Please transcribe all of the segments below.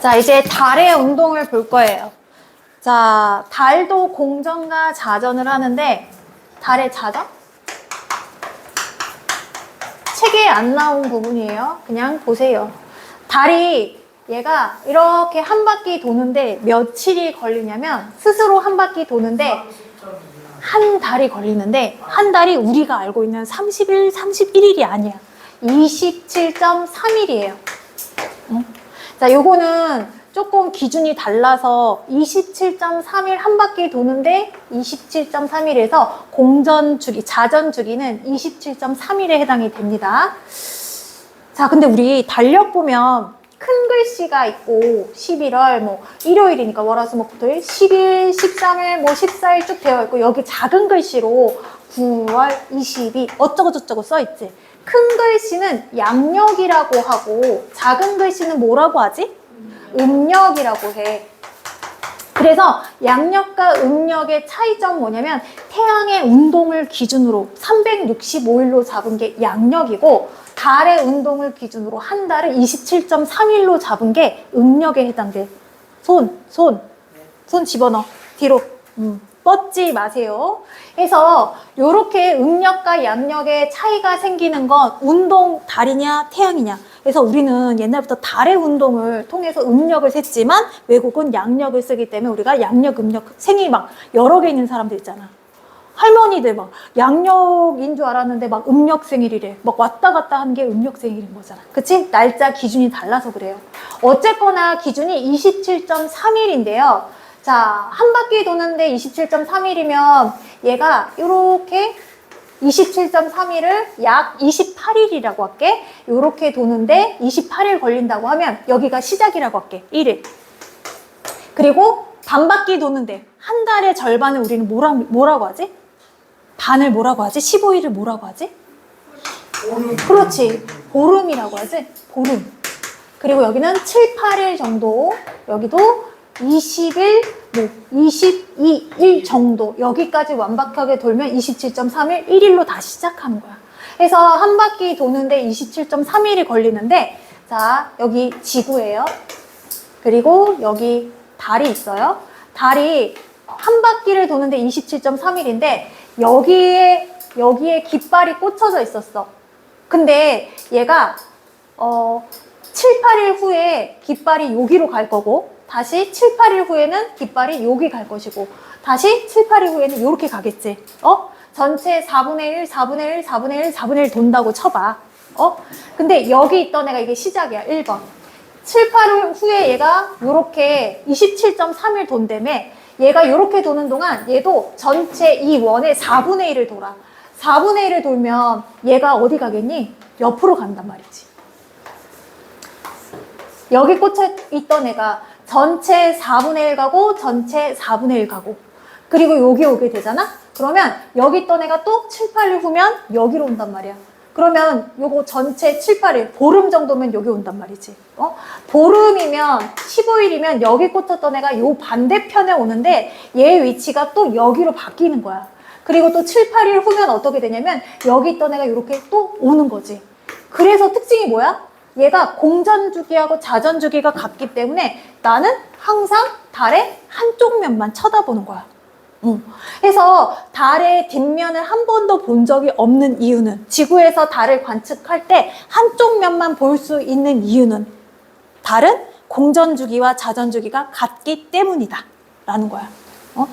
자, 이제 달의 운동을 볼 거예요. 자, 달도 공전과 자전을 하는데, 달의 자전? 책에 안 나온 부분이에요. 그냥 보세요. 달이 얘가 이렇게 한 바퀴 도는데 며칠이 걸리냐면, 스스로 한 바퀴 도는데, 한 달이 걸리는데, 한 달이 우리가 알고 있는 30일, 31일이 아니야. 27.3일이에요. 자, 요거는 조금 기준이 달라서 27.3일 한 바퀴 도는데 27.3일에서 공전 주기, 자전 주기는 27.3일에 해당이 됩니다. 자, 근데 우리 달력 보면 큰 글씨가 있고 11월 뭐 일요일이니까 월화수목토일 10일, 13일, 뭐 14일 쭉 되어 있고 여기 작은 글씨로 9월 22 어쩌고 저쩌고 써 있지. 큰 글씨는 양력이라고 하고 작은 글씨는 뭐라고 하지? 음력이라고 해. 그래서 양력과 음력의 차이점 뭐냐면 태양의 운동을 기준으로 365일로 잡은 게 양력이고 달의 운동을 기준으로 한 달을 27.3일로 잡은 게 음력에 해당돼. 손, 손, 손 집어넣어. 뒤로. 음, 뻗지 마세요. 해서 이렇게 음력과 양력의 차이가 생기는 건 운동 달이냐 태양이냐. 그래서 우리는 옛날부터 달의 운동을 통해서 음력을 셌지만 외국은 양력을 쓰기 때문에 우리가 양력, 음력 생이 막 여러 개 있는 사람들 있잖아. 할머니들 막 양력인 줄 알았는데 막 음력 생일이래. 막 왔다 갔다 하는 게 음력 생일인 거잖아. 그치? 날짜 기준이 달라서 그래요. 어쨌거나 기준이 27.3일인데요. 자, 한 바퀴 도는데 27.3일이면 얘가 이렇게 27.3일을 약 28일이라고 할게. 이렇게 도는데 28일 걸린다고 하면 여기가 시작이라고 할게. 1일. 그리고 반 바퀴 도는데 한 달의 절반을 우리는 뭐라, 뭐라고 하지? 반을 뭐라고 하지? 15일을 뭐라고 하지? 그렇지. 보름이라고 하지? 보름. 그리고 여기는 7, 8일 정도. 여기도 20일, 뭐 22일 정도. 여기까지 완벽하게 돌면 27.3일, 1일로 다시 시작하는 거야. 그래서 한 바퀴 도는데 27.3일이 걸리는데, 자, 여기 지구예요. 그리고 여기 달이 있어요. 달이 한 바퀴를 도는데 27.3일인데, 여기에, 여기에 깃발이 꽂혀져 있었어. 근데 얘가, 어, 7, 8일 후에 깃발이 여기로 갈 거고, 다시 7, 8일 후에는 깃발이 여기 갈 것이고, 다시 7, 8일 후에는 이렇게 가겠지. 어? 전체 4분의 1, 4분의 1, 4분의 1, 4분의 1 돈다고 쳐봐. 어? 근데 여기 있던 애가 이게 시작이야. 1번. 7, 8일 후에 얘가 이렇게 27.3일 돈다며 얘가 이렇게 도는 동안 얘도 전체 이 원의 4분의 1을 돌아. 4분의 1을 돌면 얘가 어디 가겠니? 옆으로 간단 말이지. 여기 꽂혀 있던 애가 전체 4분의 1 가고 전체 4분의 1 가고 그리고 여기 오게 되잖아? 그러면 여기 있던 애가 또 7, 8일 후면 여기로 온단 말이야. 그러면 요거 전체 7, 8일 보름 정도면 여기 온단 말이지. 어? 보름이면 15일이면 여기 꽂혔던 애가 요 반대편에 오는데 얘 위치가 또 여기로 바뀌는 거야. 그리고 또 7, 8일 후면 어떻게 되냐면 여기 있던 애가 이렇게 또 오는 거지. 그래서 특징이 뭐야? 얘가 공전 주기하고 자전 주기가 같기 때문에 나는 항상 달의 한쪽 면만 쳐다보는 거야. 응. 그래서 달의 뒷면을 한 번도 본 적이 없는 이유는 지구에서 달을 관측할 때 한쪽 면만 볼 수 있는 이유는 달은 공전 주기와 자전 주기가 같기 때문이다. 라는 거야. 어?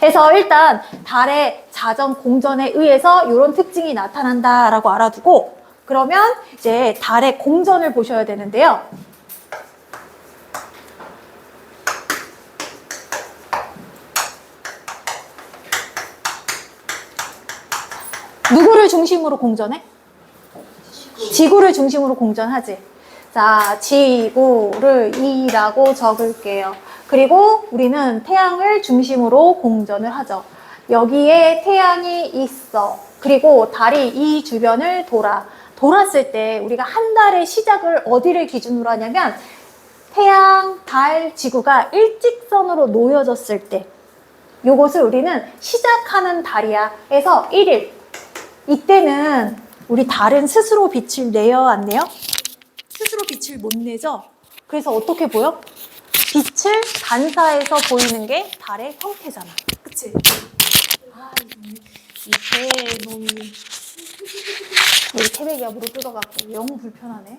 그래서 일단 달의 자전 공전에 의해서 이런 특징이 나타난다라고 알아두고 그러면 이제 달의 공전을 보셔야 되는데요. 누구를 중심으로 공전해? 지구를 중심으로 공전하지. 자, 지구를 2라고 적을게요. 그리고 우리는 태양을 중심으로 공전을 하죠. 여기에 태양이 있어. 그리고 달이 이 주변을 돌아. 돌았을 때 우리가 한 달의 시작을 어디를 기준으로 하냐면 태양, 달, 지구가 일직선으로 놓여졌을 때 요것을 우리는 시작하는 달이야. 해서 1일. 이때는 우리 달은 스스로 빛을 내요, 안 내요? 스스로 빛을 못 내죠? 그래서 어떻게 보여? 빛을 반사해서 보이는 게 달의 형태잖아. 그치? 아, 이새 놈이. 태백이가 물을 뜯어갖고 영 불편하네.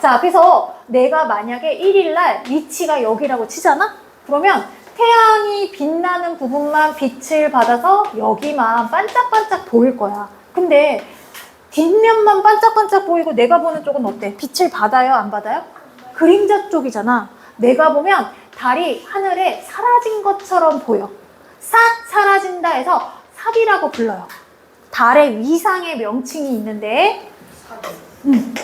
자, 그래서 내가 만약에 1일날 위치가 여기라고 치잖아? 그러면 태양이 빛나는 부분만 빛을 받아서 여기만 반짝반짝 보일 거야. 근데 뒷면만 반짝반짝 보이고 내가 보는 쪽은 어때? 빛을 받아요? 안 받아요? 그림자 쪽이잖아. 내가 보면 달이 하늘에 사라진 것처럼 보여. 싹 사라진다 해서 삽이라고 불러요. 달의 위상의 명칭이 있는데, 음.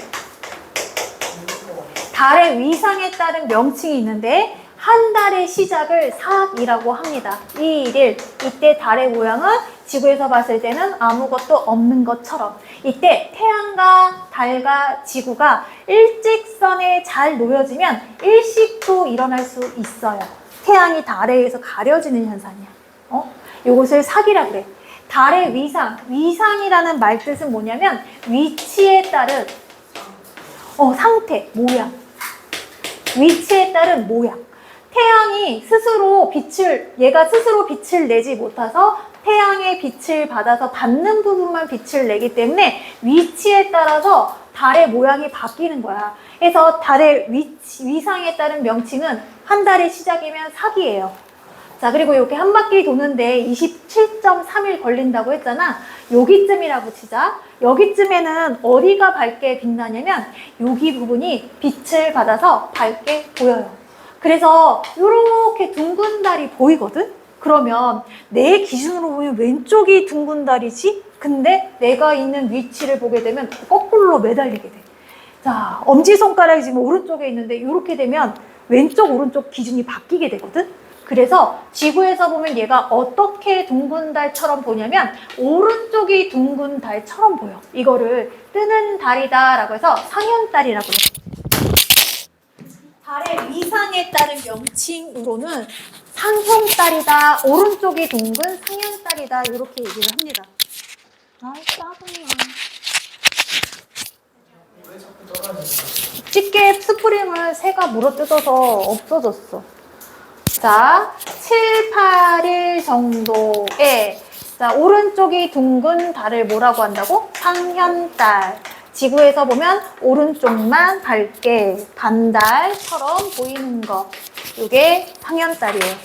달의 위상에 따른 명칭이 있는데, 한 달의 시작을 사악이라고 합니다. 이 일일, 이때 달의 모양은 지구에서 봤을 때는 아무것도 없는 것처럼 이때 태양과 달과 지구가 일직선에 잘 놓여지면 일식도 일어날 수 있어요. 태양이 달에 의해서 가려지는 현상이야. 어? 요것을 사기라 그래. 달의 위상, 위상이라는 말 뜻은 뭐냐면 위치에 따른 어, 상태, 모양. 위치에 따른 모양. 태양이 스스로 빛을, 얘가 스스로 빛을 내지 못해서 태양의 빛을 받아서 받는 부분만 빛을 내기 때문에 위치에 따라서 달의 모양이 바뀌는 거야. 그래서 달의 위치, 위상에 따른 명칭은 한 달의 시작이면 사기예요. 자, 그리고 이렇게 한 바퀴 도는데 27.3일 걸린다고 했잖아. 여기쯤이라고 치자. 여기쯤에는 어디가 밝게 빛나냐면 여기 부분이 빛을 받아서 밝게 보여요. 그래서 이렇게 둥근 달이 보이거든? 그러면 내 기준으로 보면 왼쪽이 둥근 달이지? 근데 내가 있는 위치를 보게 되면 거꾸로 매달리게 돼. 자, 엄지손가락이 지금 오른쪽에 있는데 이렇게 되면 왼쪽, 오른쪽 기준이 바뀌게 되거든? 그래서 지구에서 보면 얘가 어떻게 둥근 달처럼 보냐면 오른쪽이 둥근 달처럼 보여. 이거를 뜨는 달이다라고 해서 상현달이라고 해요. 달의 위상에 따른 명칭으로는 상현달이다, 오른쪽이 둥근 상현달이다 이렇게 얘기를 합니다. 아, 짜증나. 집게 스프링을 새가 물어 뜯어서 없어졌어. 자, 7, 8일 정도에 자, 오른쪽이 둥근 달을 뭐라고 한다고? 상현달. 지구에서 보면 오른쪽만 밝게 반달처럼 보이는 거. 이게 상현달이에요.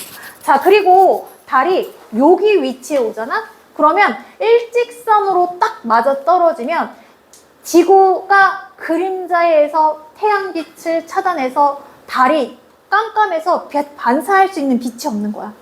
자, 그리고 달이 여기 위치에 오잖아? 그러면 일직선으로 딱 맞아 떨어지면 지구가 그림자에서 태양빛을 차단해서 달이 깜깜해서 빛 반사할 수 있는 빛이 없는 거야.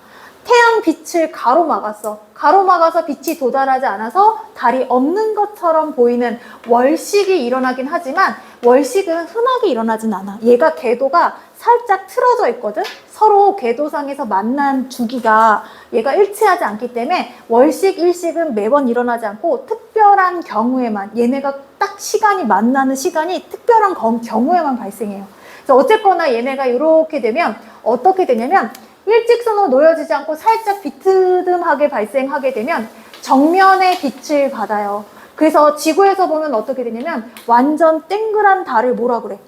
태양 빛을 가로막았어. 가로막아서 빛이 도달하지 않아서 달이 없는 것처럼 보이는 월식이 일어나긴 하지만 월식은 흔하게 일어나진 않아. 얘가 궤도가 살짝 틀어져 있거든? 서로 궤도상에서 만난 주기가 얘가 일치하지 않기 때문에 월식, 일식은 매번 일어나지 않고 특별한 경우에만 얘네가 딱 시간이 만나는 시간이 특별한 경- 경우에만 발생해요. 그래서 어쨌거나 얘네가 이렇게 되면 어떻게 되냐면 일직선으로 놓여지지 않고 살짝 비트듬하게 발생하게 되면 정면에 빛을 받아요. 그래서 지구에서 보면 어떻게 되냐면 완전 땡글한 달을 뭐라 그래?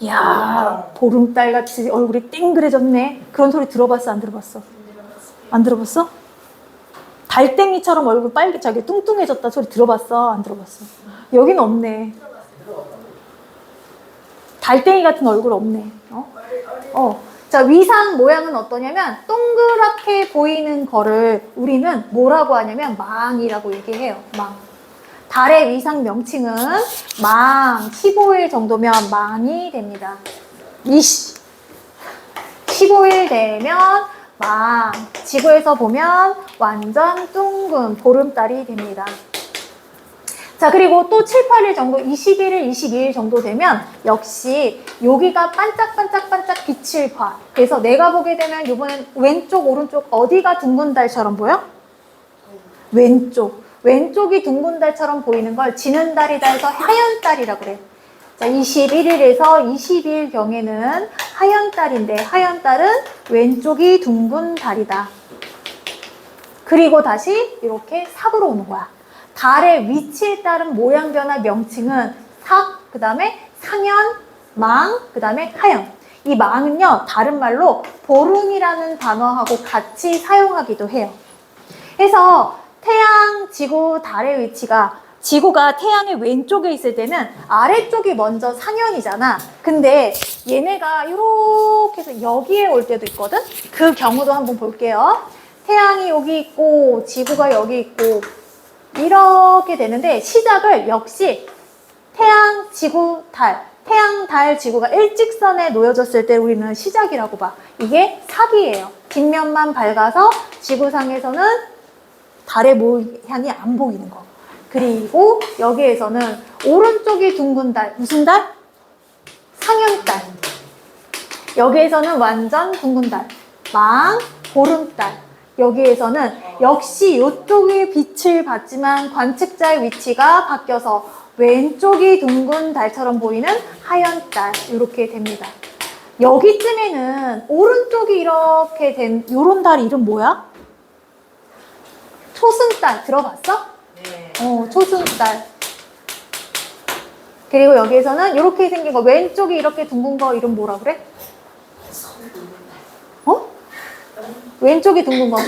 이야 보름달 같이 얼굴이 땡그레졌네. 그런 소리 들어봤어? 안 들어봤어? 안 들어봤어? 달땡이처럼 얼굴 빨개 저기 뚱뚱해졌다 소리 들어봤어? 안 들어봤어? 여기는 없네. 달땡이 같은 얼굴 없네. 어? 어. 자, 위상 모양은 어떠냐면 동그랗게 보이는 거를 우리는 뭐라고 하냐면 망이라고 얘기해요. 망. 달의 위상 명칭은 망. 15일 정도면 망이 됩니다. 이씨. 15일 되면 망. 지구에서 보면 완전 둥근 보름달이 됩니다. 자, 그리고 또 7, 8일 정도, 21일, 22일 정도 되면 역시 여기가 반짝반짝반짝 빛을 봐. 그래서 내가 보게 되면 이번엔 왼쪽, 오른쪽 어디가 둥근 달처럼 보여? 왼쪽. 왼쪽이 둥근 달처럼 보이는 걸 지는 달이다 해서 하얀 달이라 그래. 자, 21일에서 22일 경에는 하얀 달인데 하얀 달은 왼쪽이 둥근 달이다. 그리고 다시 이렇게 삭으로 오는 거야. 달의 위치에 따른 모양 변화 명칭은 삭, 그 다음에 상현, 망, 그 다음에 하연. 이 망은요, 다른 말로 보름이라는 단어하고 같이 사용하기도 해요. 그래서 태양, 지구, 달의 위치가 지구가 태양의 왼쪽에 있을 때는 아래쪽이 먼저 상현이잖아. 근데 얘네가 이렇게 해서 여기에 올 때도 있거든? 그 경우도 한번 볼게요. 태양이 여기 있고, 지구가 여기 있고, 이렇게 되는데 시작을 역시 태양, 지구, 달. 태양, 달, 지구가 일직선에 놓여졌을 때 우리는 시작이라고 봐. 이게 사기예요. 뒷면만 밝아서 지구상에서는 달의 모양이 안 보이는 거. 그리고 여기에서는 오른쪽이 둥근 달. 무슨 달? 상현달. 여기에서는 완전 둥근 달. 망, 보름달. 여기에서는 역시 이쪽이 빛을 받지만 관측자의 위치가 바뀌어서 왼쪽이 둥근 달처럼 보이는 하얀 달 이렇게 됩니다. 여기쯤에는 오른쪽이 이렇게 된 요런 달 이름 뭐야? 초승달 들어봤어? 네. 어, 초승달. 그리고 여기에서는 이렇게 생긴 거 왼쪽이 이렇게 둥근 거 이름 뭐라 그래? 어? 왼쪽이 둥근 거.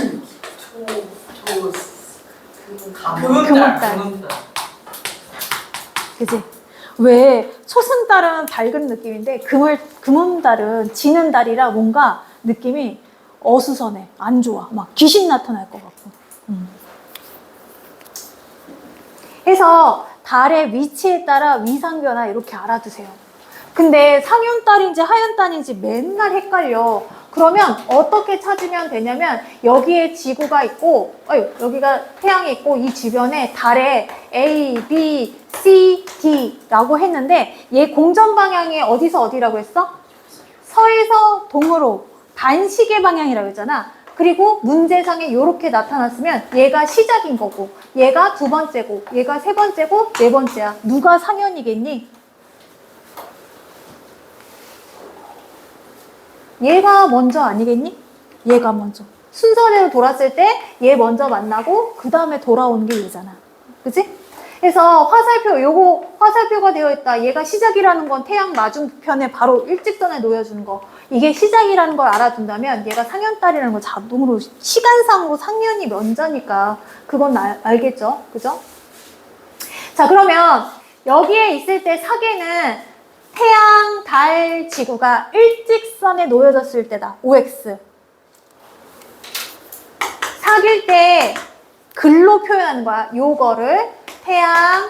금은달. 그지? 왜 초승달은 밝은 느낌인데 금을 금음달은 지는 달이라 뭔가 느낌이 어수선해 안 좋아 막 귀신 나타날 것 같고. 음. 그래서 달의 위치에 따라 위상 변화 이렇게 알아두세요. 근데 상윤달인지 하얀달인지 맨날 헷갈려. 그러면 어떻게 찾으면 되냐면 여기에 지구가 있고 어유 여기가 태양이 있고 이 주변에 달에 A, B, C, D라고 했는데 얘 공전 방향이 어디서 어디라고 했어? 서에서 동으로 반시계 방향이라고 했잖아. 그리고 문제상에 이렇게 나타났으면 얘가 시작인 거고 얘가 두 번째고 얘가 세 번째고 네 번째야. 누가 상현이겠니? 얘가 먼저 아니겠니? 얘가 먼저. 순서대로 돌았을 때 얘 먼저 만나고 그 다음에 돌아오는 게 얘잖아. 그지? 그래서 화살표, 요거 화살표가 되어 있다. 얘가 시작이라는 건 태양 맞은편에 바로 일직선에 놓여주는 거. 이게 시작이라는 걸 알아둔다면 얘가 상현달이라는 걸 자동으로 시간상으로 상현이 먼저니까 그건 알, 알겠죠? 그죠? 자, 그러면 여기에 있을 때 사계는 태양, 달, 지구가 일직선에 놓여졌을 때다. OX. 사귈 때 글로 표현하는 거야. 요거를 태양,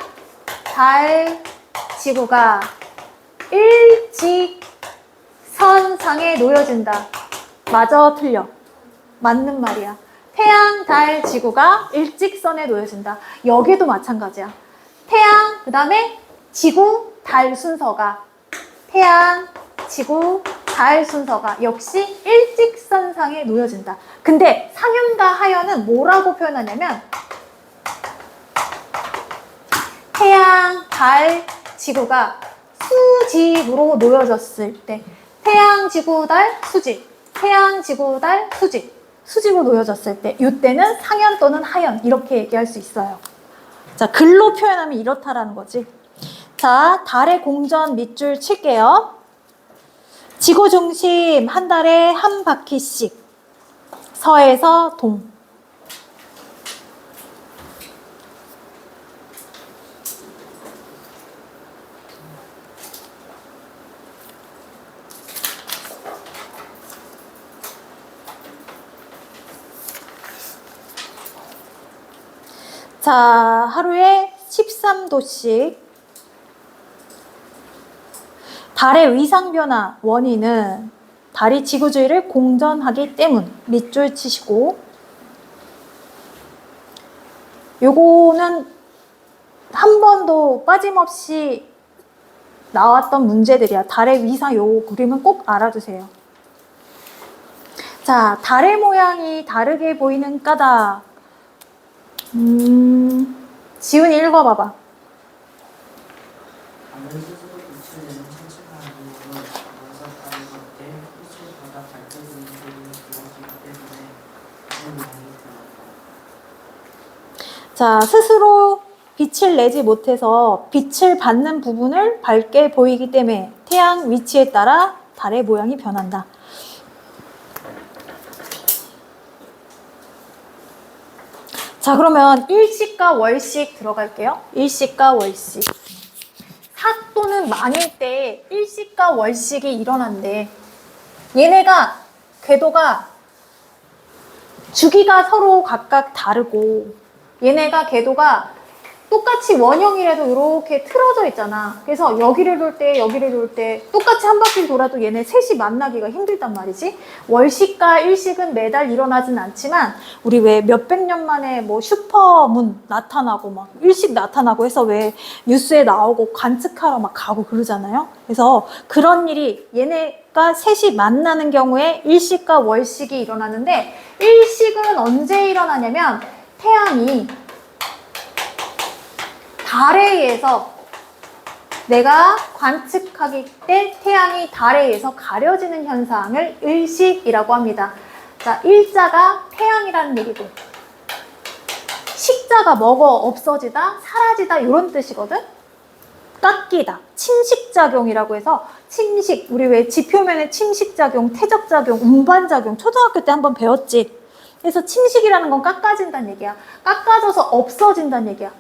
달, 지구가 일직선상에 놓여진다. 맞아, 틀려. 맞는 말이야. 태양, 달, 지구가 일직선에 놓여진다. 여기도 마찬가지야. 태양, 그 다음에 지구, 달 순서가 태양, 지구, 달 순서가 역시 일직선상에 놓여진다. 근데 상현과 하현은 뭐라고 표현하냐면 태양, 달, 지구가 수직으로 놓여졌을 때 태양, 지구, 달, 수직 태양, 지구, 달, 수직 수직으로 놓여졌을 때 이때는 상현 또는 하현 이렇게 얘기할 수 있어요. 자, 글로 표현하면 이렇다라는 거지. 자, 달의 공전 밑줄 칠게요. 지구 중심 한 달에 한 바퀴씩. 서에서 동. 자, 하루에 13도씩 달의 위상 변화 원인은 달이 지구주위를 공전하기 때문 밑줄 치시고 요거는 한 번도 빠짐없이 나왔던 문제들이야. 달의 위상 요 그림은 꼭 알아두세요. 자, 달의 모양이 다르게 보이는 까닭. 음, 지훈이 읽어봐봐. 다른 스스로 빛을 내는 천체가 아니므로 먼저 다른 것때 빛을 받아 밝혀지는 세균이 들어지기 때문에 그런 양이 들었다. 자, 스스로 빛을 내지 못해서 빛을 받는 부분을 밝게 보이기 때문에 태양 위치에 따라 달의 모양이 변한다. 자, 그러면 일식과 월식 들어갈게요. 일식과 월식. 사또는 많을 때 일식과 월식이 일어난대. 얘네가 궤도가 주기가 서로 각각 다르고 얘네가 궤도가 똑같이 원형이라도 이렇게 틀어져 있잖아. 그래서 여기를 돌 때 여기를 돌 때 똑같이 한 바퀴 돌아도 얘네 셋이 만나기가 힘들단 말이지. 월식과 일식은 매달 일어나진 않지만 우리 왜 몇백 년 만에 뭐 슈퍼문 나타나고 막 일식 나타나고 해서 왜 뉴스에 나오고 관측하러 막 가고 그러잖아요. 그래서 그런 일이 얘네가 셋이 만나는 경우에 일식과 월식이 일어나는데 일식은 언제 일어나냐면 태양이 달에 의해서 내가 관측하기 때 태양이 달에 의해서 가려지는 현상을 일식이라고 합니다. 자, 일자가 태양이라는 얘기고 식자가 먹어 없어지다, 사라지다 이런 뜻이거든. 깎이다, 침식작용이라고 해서 침식, 우리 왜 지표면에 침식작용, 태적작용, 운반작용 초등학교 때 한번 배웠지. 그래서 침식이라는 건 깎아진다는 얘기야. 깎아져서 없어진다는 얘기야.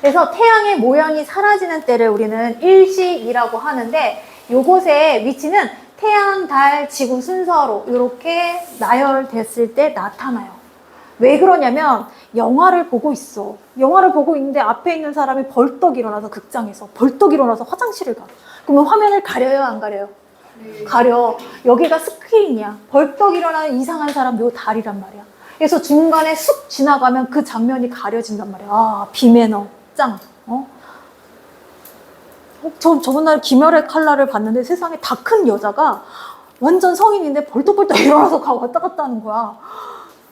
그래서 태양의 모양이 사라지는 때를 우리는 일식이라고 하는데 요곳의 위치는 태양, 달, 지구 순서로 이렇게 나열됐을 때 나타나요. 왜 그러냐면 영화를 보고 있어. 영화를 보고 있는데 앞에 있는 사람이 벌떡 일어나서 극장에서 벌떡 일어나서 화장실을 가. 그러면 화면을 가려요, 안 가려요? 가려. 여기가 스크린이야. 벌떡 일어나는 이상한 사람 요 달이란 말이야. 그래서 중간에 쑥 지나가면 그 장면이 가려진단 말이야. 아, 비매너, 짱. 어? 어, 저, 저번 날 김열의 칼날을 봤는데 세상에 다 큰 여자가 완전 성인인데 벌떡벌떡 일어나서 가 왔다 갔다 하는 거야.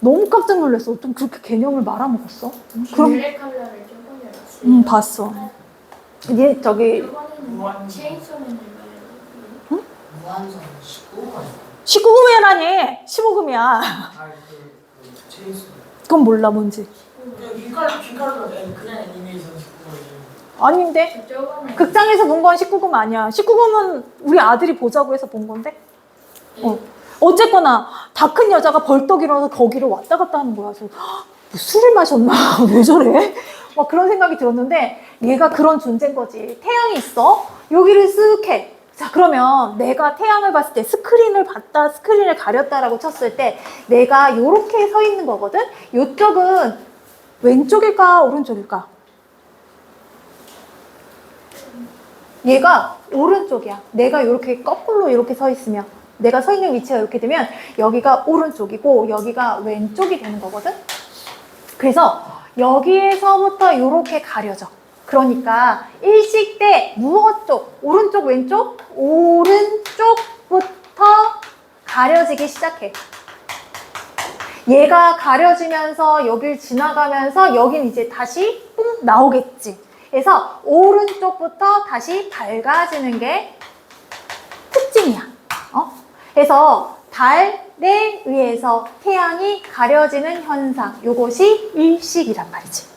너무 깜짝 놀랐어. 어쩜 그렇게 개념을 말아먹었어? 응? 그럼, 블랙 컬러를 저번에 봤어요. 응, 봤어. 얘, 저기, 저번에는 체인소맨 을 무한선 19만 19금이라니! 15금이야. 아그 체인스 그건 몰라, 뭔지. 빈칼 빈칼로 그냥 애니메이션 19만 아닌데? 극장에서 본 건 19금 아니야. 19금은 우리 아들이 보자고 해서 본 건데? 어. 어쨌거나, 다 큰 여자가 벌떡 일어나서 거기를 왔다 갔다 하는 거야. 그래서, 헉, 뭐 술을 마셨나? 왜 저래? 막 그런 생각이 들었는데, 얘가 그런 존재인 거지. 태양이 있어. 여기를 쓱 해. 자, 그러면 내가 태양을 봤을 때 스크린을 봤다, 스크린을 가렸다라고 쳤을 때 내가 요렇게 서 있는 거거든? 요쪽은 왼쪽일까, 오른쪽일까? 얘가 오른쪽이야. 내가 이렇게 거꾸로 이렇게 서 있으면 내가 서 있는 위치가 이렇게 되면 여기가 오른쪽이고 여기가 왼쪽이 되는 거거든. 그래서 여기에서부터 이렇게 가려져. 그러니까 일식 때 무엇 쪽? 오른쪽 왼쪽? 오른쪽부터 가려지기 시작해. 얘가 가려지면서 여길 지나가면서 여긴 이제 다시 뿡 나오겠지. 그래서 오른쪽부터 다시 밝아지는 게 특징이야. 어? 그래서 달에 의해서 태양이 가려지는 현상, 요것이 일식이란 말이지.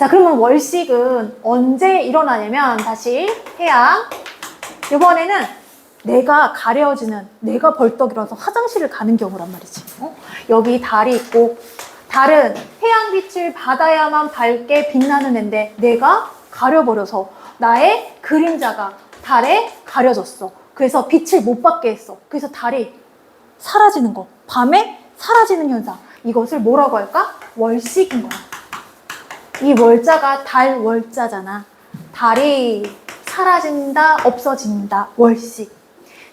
자, 그러면 월식은 언제 일어나냐면 다시 태양. 이번에는 내가 가려지는, 내가 벌떡 일어나서 화장실을 가는 경우란 말이지. 어? 여기 달이 있고, 달은 태양빛을 받아야만 밝게 빛나는 앤데, 내가 가려버려서 나의 그림자가 달에 가려졌어. 그래서 빛을 못 받게 했어. 그래서 달이 사라지는 거. 밤에 사라지는 현상. 이것을 뭐라고 할까? 월식인 거야. 이 월자가 달 월자잖아. 달이 사라진다, 없어진다, 월식.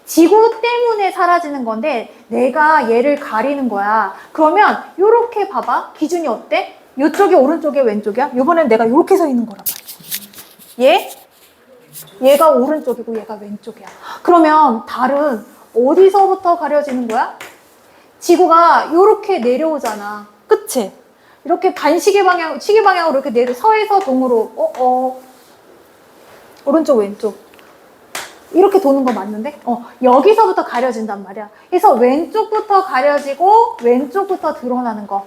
지구 때문에 사라지는 건데 내가 얘를 가리는 거야. 그러면 요렇게 봐봐. 기준이 어때? 요쪽이 오른쪽에 왼쪽이야? 요번엔 내가 요렇게 서 있는 말이야. 얘? 얘가 오른쪽이고 얘가 왼쪽이야. 그러면 달은 어디서부터 가려지는 거야? 지구가 요렇게 내려오잖아. 그치? 이렇게 반시계 방향, 시계 방향으로 이렇게 내려, 서에서 동으로, 어, 어. 오른쪽, 왼쪽. 이렇게 도는 거 맞는데? 어, 여기서부터 가려진단 말이야. 그래서 왼쪽부터 가려지고, 왼쪽부터 드러나는 거.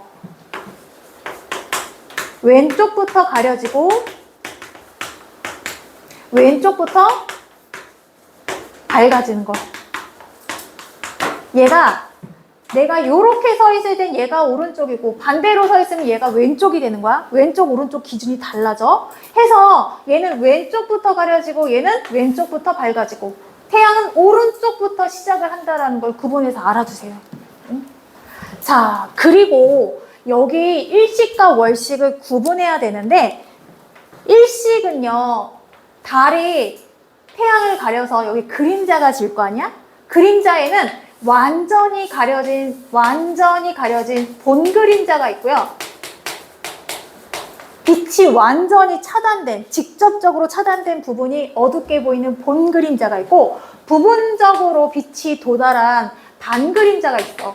왼쪽부터 가려지고, 왼쪽부터 밝아지는 거. 얘가 내가 요렇게 서 있을 땐 얘가 오른쪽이고 반대로 서 있으면 얘가 왼쪽이 되는 거야. 왼쪽 오른쪽 기준이 달라져. 해서 얘는 왼쪽부터 가려지고 얘는 왼쪽부터 밝아지고 태양은 오른쪽부터 시작을 한다라는 걸 구분해서 알아두세요. 응? 자, 그리고 여기 일식과 월식을 구분해야 되는데 일식은요. 달이 태양을 가려서 여기 그림자가 질 거 아니야? 그림자에는 완전히 가려진 완전히 가려진 본 그림자가 있고요. 빛이 완전히 차단된 직접적으로 차단된 부분이 어둡게 보이는 본 그림자가 있고 부분적으로 빛이 도달한 반 그림자가 있어.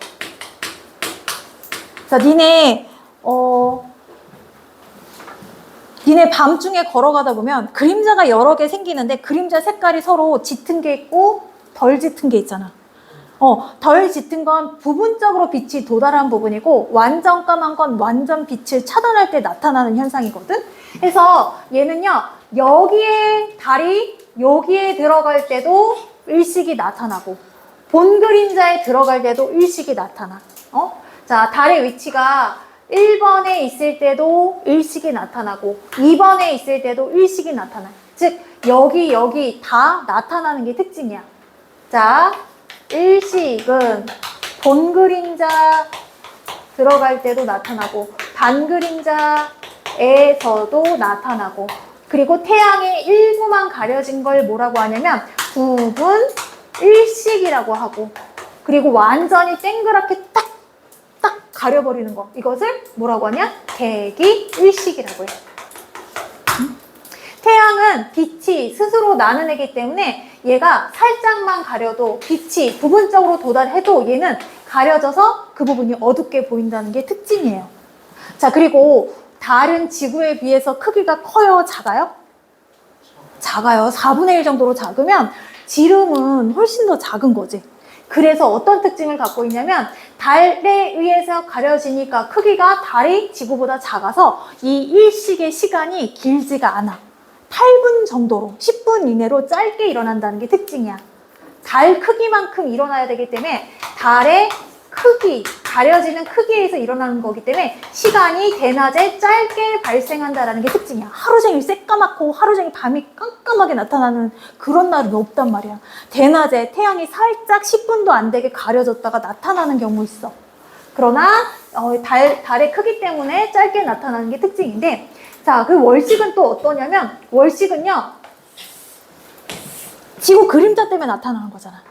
자, 니네 어 니네 밤중에 걸어가다 보면 그림자가 여러 개 생기는데 그림자 색깔이 서로 짙은 게 있고 덜 짙은 게 있잖아. 어, 덜 짙은 건 부분적으로 빛이 도달한 부분이고 완전 까만 건 완전 빛을 차단할 때 나타나는 현상이거든. 그래서 얘는요. 여기에 달이 여기에 들어갈 때도 일식이 나타나고 본 그림자에 들어갈 때도 일식이 나타나. 어? 자, 달의 위치가 1번에 있을 때도 일식이 나타나고 2번에 있을 때도 일식이 나타나. 즉 여기 여기 다 나타나는 게 특징이야. 자, 일식은 본 그림자 들어갈 때도 나타나고 반 그림자에서도 나타나고 그리고 태양의 일부만 가려진 걸 뭐라고 하냐면 부분 일식이라고 하고 그리고 완전히 땡그랗게 딱 딱 가려버리는 거 이것을 뭐라고 하냐 대기 일식이라고 해. 음? 태양은 빛이 스스로 나는 애기 때문에 얘가 살짝만 가려도 빛이 부분적으로 도달해도 얘는 가려져서 그 부분이 어둡게 보인다는 게 특징이에요. 자, 그리고 달은 지구에 비해서 크기가 커요? 작아요? 작아요. 4분의 1 정도로 작으면 지름은 훨씬 더 작은 거지. 그래서 어떤 특징을 갖고 있냐면 달에 의해서 가려지니까 크기가 달이 지구보다 작아서 이 일식의 시간이 길지가 않아. 8분 정도로 10분 이내로 짧게 일어난다는 게 특징이야. 달 크기만큼 일어나야 되기 때문에 달의 크기, 가려지는 크기에서 일어나는 거기 때문에 시간이 대낮에 짧게 발생한다는 게 특징이야. 하루 종일 새까맣고 하루 종일 밤이 깜깜하게 나타나는 그런 날은 없단 말이야. 대낮에 태양이 살짝 10분도 안 되게 가려졌다가 나타나는 경우 있어. 그러나 어, 달, 달의 크기 때문에 짧게 나타나는 게 특징인데 자, 그 월식은 또 어떠냐면 월식은요. 지구 그림자 때문에 나타나는 거잖아.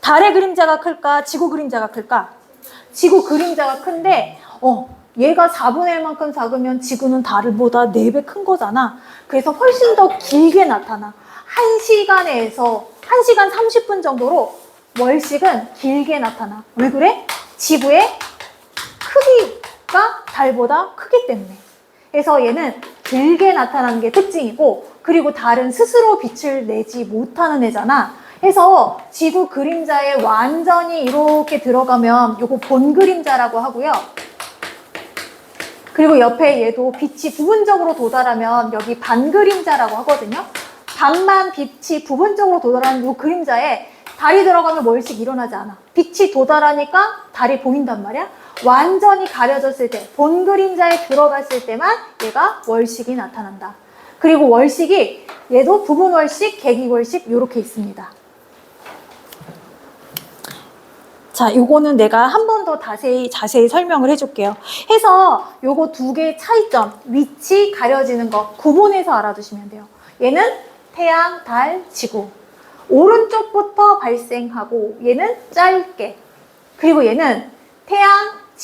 달의 그림자가 클까? 지구 그림자가 클까? 지구 그림자가 큰데 어, 얘가 4분의 1만큼 작으면 지구는 달보다 4배 큰 거잖아. 그래서 훨씬 더 길게 나타나. 1시간에서 1시간 30분 정도로 월식은 길게 나타나. 왜 그래? 지구의 크기가 달보다 크기 때문에. 그래서 얘는 길게 나타나는 게 특징이고, 그리고 달은 스스로 빛을 내지 못하는 애잖아. 해서 지구 그림자에 완전히 이렇게 들어가면 요거 본 그림자라고 하고요. 그리고 옆에 얘도 빛이 부분적으로 도달하면 여기 반 그림자라고 하거든요. 반만 빛이 부분적으로 도달하는 요 그림자에 달이 들어가면 월식 일어나지 않아. 빛이 도달하니까 달이 보인단 말이야. 완전히 가려졌을 때, 본 그림자에 들어갔을 때만 얘가 월식이 나타난다. 그리고 월식이 얘도 부분 월식, 계기 월식 이렇게 있습니다. 자, 요거는 내가 한 번 더 자세히 자세히 설명을 해줄게요. 해서 요거 두 개의 차이점, 위치 가려지는 거 구분해서 알아두시면 돼요. 얘는 태양, 달, 지구. 오른쪽부터 발생하고 얘는 짧게. 그리고 얘는 태양,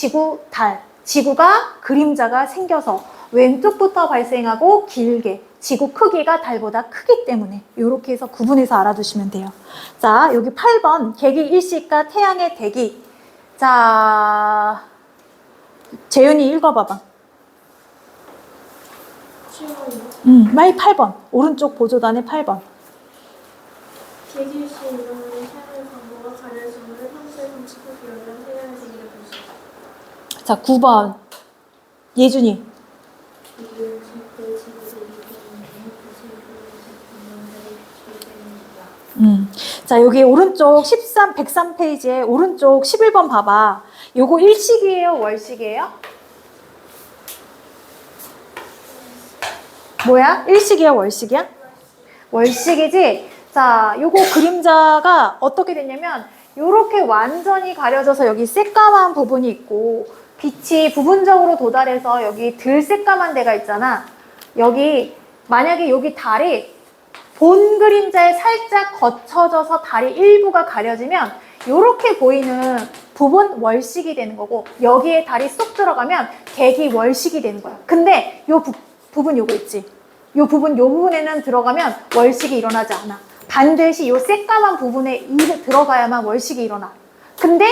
지구, 달. 지구가 그림자가 생겨서 왼쪽부터 발생하고 길게. 지구 크기가 달보다 크기 때문에 이렇게 해서 구분해서 알아두시면 돼요. 자, 여기 8번 계기 일식과 태양의 대기. 자, 재윤이 읽어봐봐. 음, 마이 8번. 오른쪽 보조단의 8번. 계기시 일어나는 태양의 광고가 가려지면 평소에 39km 태양의 세기를 볼수 있다. 자, 9번. 예준이. 음. 자, 여기 오른쪽 13, 103페이지에 오른쪽 11번 봐봐. 요거 일식이에요? 월식이에요? 뭐야? 일식이야? 월식이야? 월식이지? 자, 요거 그림자가 어떻게 됐냐면, 요렇게 완전히 가려져서 여기 새까만 부분이 있고, 빛이 부분적으로 도달해서 여기 들 새까만 데가 있잖아. 여기, 만약에 여기 달이 본 그림자에 살짝 거쳐져서 다리 일부가 가려지면 이렇게 보이는 부분 월식이 되는 거고 여기에 다리 쏙 들어가면 객이 월식이 되는 거야. 근데 요 부, 부분 요거 있지. 요 부분 요 부분에는 들어가면 월식이 일어나지 않아. 반드시 요 새까만 부분에 이 들어가야만 월식이 일어나. 근데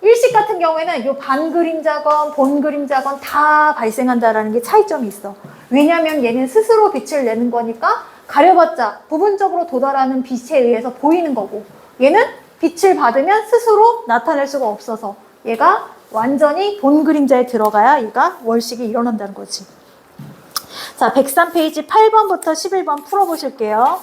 일식 같은 경우에는 요반 그림자건 본 그림자건 다 발생한다라는 게 차이점이 있어. 왜냐면 얘는 스스로 빛을 내는 거니까 가려봤자 부분적으로 도달하는 빛에 의해서 보이는 거고 얘는 빛을 받으면 스스로 나타낼 수가 없어서 얘가 완전히 본 그림자에 들어가야 얘가 월식이 일어난다는 거지. 자, 103페이지 8번부터 11번 풀어보실게요.